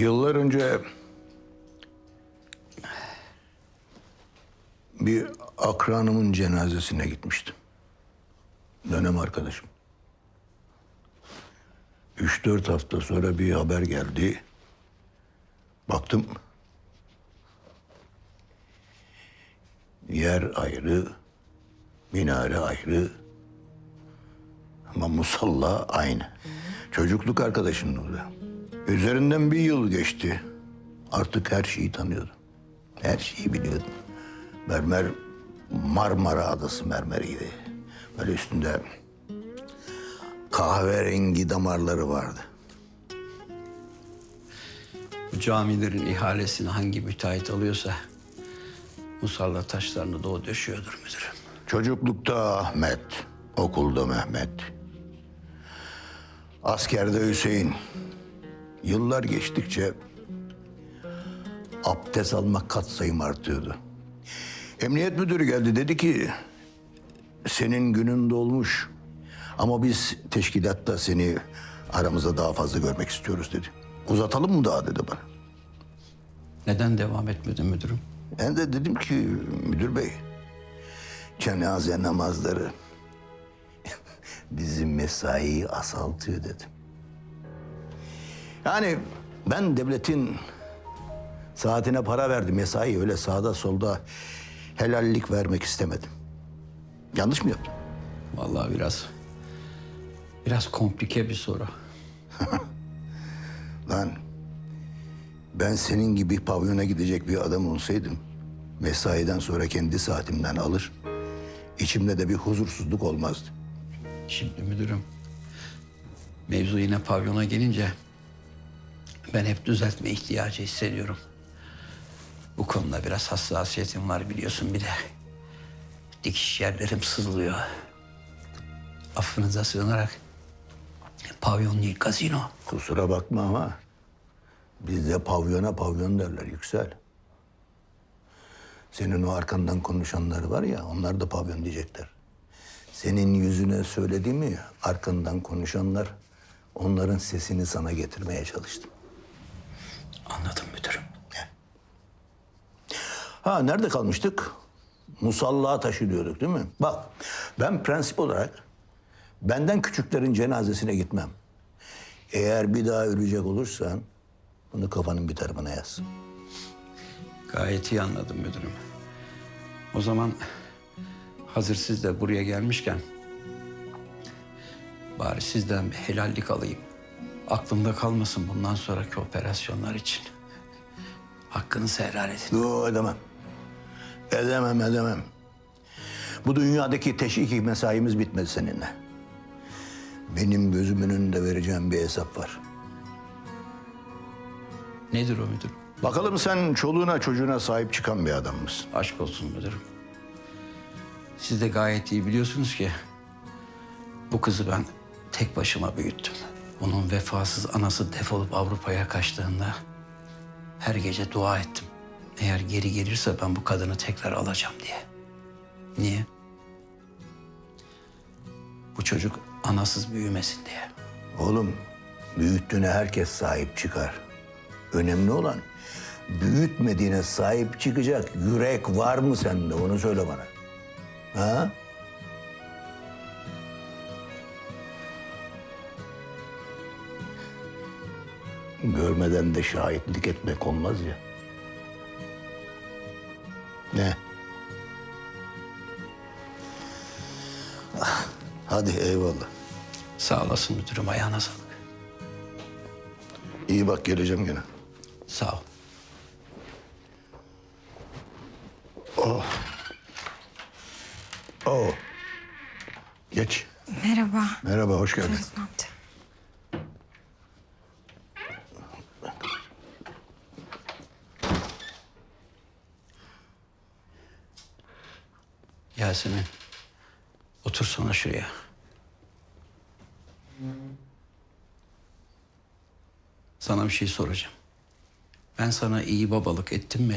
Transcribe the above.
Yıllar önce bir akranımın cenazesine gitmiştim. Dönem arkadaşım. Üç dört hafta sonra bir haber geldi. Baktım. Yer ayrı, minare ayrı. Ama musalla aynı. Çocukluk arkadaşının orada. Üzerinden bir yıl geçti. Artık her şeyi tanıyordum. Her şeyi biliyordum. Mermer Marmara Adası mermeriydi. Böyle üstünde kahverengi damarları vardı. Bu camilerin ihalesini hangi müteahhit alıyorsa musalla taşlarını da o döşüyordur müdürüm. Çocuklukta Ahmet, okulda Mehmet. Askerde Hüseyin. Yıllar geçtikçe abdest almak katsayım artıyordu. Emniyet müdürü geldi dedi ki senin günün dolmuş ama biz teşkilatta seni aramızda daha fazla görmek istiyoruz dedi. Uzatalım mı daha dedi bana. Neden devam etmedin müdürüm? Ben de dedim ki müdür bey cenaze namazları bizim mesaiyi asaltıyor dedim. Yani ben devletin saatine para verdim mesai öyle sağda solda helallik vermek istemedim. Yanlış mı yaptım? Vallahi biraz biraz komplike bir soru. Lan ben senin gibi pavyona gidecek bir adam olsaydım mesaiden sonra kendi saatimden alır. içimde de bir huzursuzluk olmazdı. Şimdi müdürüm mevzu yine pavyona gelince ben hep düzeltme ihtiyacı hissediyorum. Bu konuda biraz hassasiyetim var biliyorsun bir de. Dikiş yerlerim sızlıyor. Affınıza sığınarak pavyon değil gazino. Kusura bakma ama bizde pavyona pavyon derler yüksel. Senin o arkandan konuşanlar var ya onlar da pavyon diyecekler. Senin yüzüne söylediğimi arkandan konuşanlar onların sesini sana getirmeye çalıştım. Anladım müdürüm. Ha nerede kalmıştık? Musalla taşı diyorduk değil mi? Bak ben prensip olarak benden küçüklerin cenazesine gitmem. Eğer bir daha ölecek olursan bunu kafanın bir tarafına yaz. Gayet iyi anladım müdürüm. O zaman hazır siz de buraya gelmişken bari sizden bir helallik alayım. Aklımda kalmasın bundan sonraki operasyonlar için. Hakkınızı helal edin. Yo edemem. Edemem edemem. Bu dünyadaki teşviki mesaimiz bitmedi seninle. Benim gözümün önünde vereceğim bir hesap var. Nedir o müdürüm? Bakalım sen çoluğuna çocuğuna sahip çıkan bir adam mısın? Aşk olsun müdürüm. Siz de gayet iyi biliyorsunuz ki bu kızı ben tek başıma büyüttüm. Onun vefasız anası defolup Avrupa'ya kaçtığında her gece dua ettim. Eğer geri gelirse ben bu kadını tekrar alacağım diye. Niye? Bu çocuk anasız büyümesin diye. Oğlum büyüttüğüne herkes sahip çıkar. Önemli olan büyütmediğine sahip çıkacak yürek var mı sende onu söyle bana. Ha? Görmeden de şahitlik etmek olmaz ya. Ne? Ah, Hadi eyvallah. Sağ olasın müdürüm ayağına sağlık. İyi bak geleceğim gene. Sağ ol. Oo. Geç. Merhaba. Merhaba, hoş geldin. Feridun Yasemin otursana şuraya. Sana bir şey soracağım. Ben sana iyi babalık ettim mi